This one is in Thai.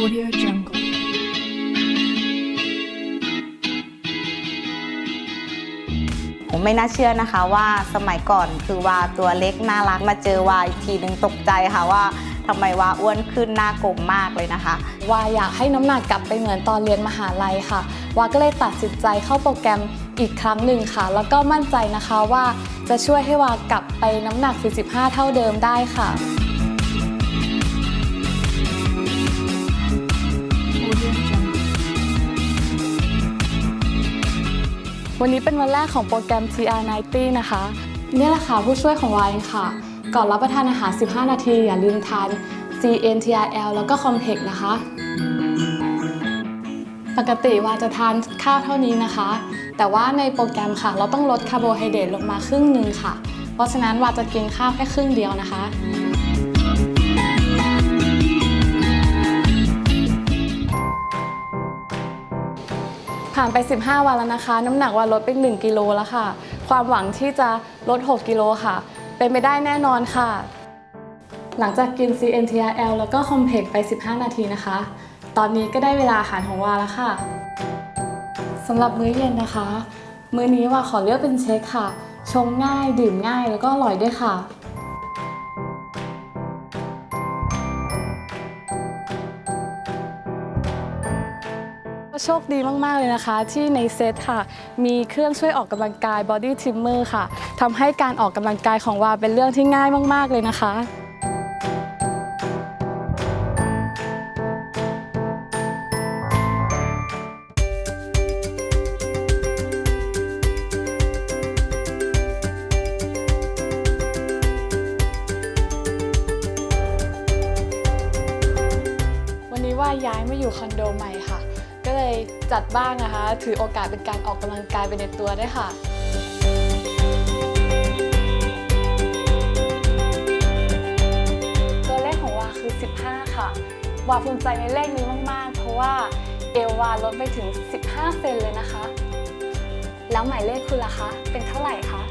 Audio Jungle. ผมไม่น่าเชื่อนะคะว่าสมัยก่อนคือว่าตัวเล็กน่ารักมาเจอวาอีกทีหนึ่งตกใจค่ะว่าทำไมวาอ้วนขึ้นหน้ากลมมากเลยนะคะวาอยากให้น้ำหนักกลับไปเหมือนตอนเรียนมหาลัยค่ะวาก็เลยตัดสินใจเข้าโปรแกรมอีกครั้งหนึ่งค่ะ แล้วก็มั่นใจนะคะว่าจะช่วยให้วากลับไปน้ำหนัก 45 เท่าเดิมได้ค่ะ วันนี้เป็นวันแรกของโปรแกรม TR90 นะคะ นี่แหละค่ะผู้ช่วยของวาเองค่ะ ก่อนรับประทานอาหาร 15 นาที อย่าลืมทาน CNTRL แล้วก็ Complex นะคะ ปกติวาจะทานข้าวเท่านี้นะคะ แต่ว่าในโปรแกรมค่ะ เราต้องลดคาร์โบไฮเดรตลงมาครึ่งหนึ่งค่ะ เพราะฉะนั้นวาจะกินข้าวแค่ครึ่งเดียวนะคะ ผ่านไป 15 วันแล้วนะคะ น้ำหนักว่าลดไป 1 กิโลแล้วค่ะ ความหวังที่จะลด 6 กิโลค่ะ เป็นไปได้แน่นอนค่ะ หลังจากกิน CNTRL แล้วก็ Complex ไป 15 นาทีนะคะ ตอนนี้ก็ได้เวลาอาหารของวาแล้วค่ะสำหรับมื้อเย็นนะคะ มื้อนี้วาขอเลือกเป็นเชคค่ะ ชงง่ายดื่มง่ายแล้วก็อร่อยด้วยค่ะ โชคดีมาก ๆ เลยนะคะ ที่ในเซตค่ะ มีเครื่องช่วยออกกำลังกาย Body Trimmer ค่ะทำให้การออกกำลังกายของวาเป็นเรื่องที่ง่ายมาก ๆ เลยนะคะวันนี้ว่าย้ายมาอยู่คอนโดใหม่ค่ะ จัดบ้างนะคะ ถือโอกาสเป็นการออกกำลังกายไปในตัวด้วยค่ะ ตัวเลขของวาคือ 15 ค่ะ วาภูมิใจในเลขนี้มาก ๆ เพราะว่าเอววาลดไปถึง 15 เซนเลยนะคะ แล้วหมายเลขคุณล่ะคะ เป็นเท่าไหร่คะ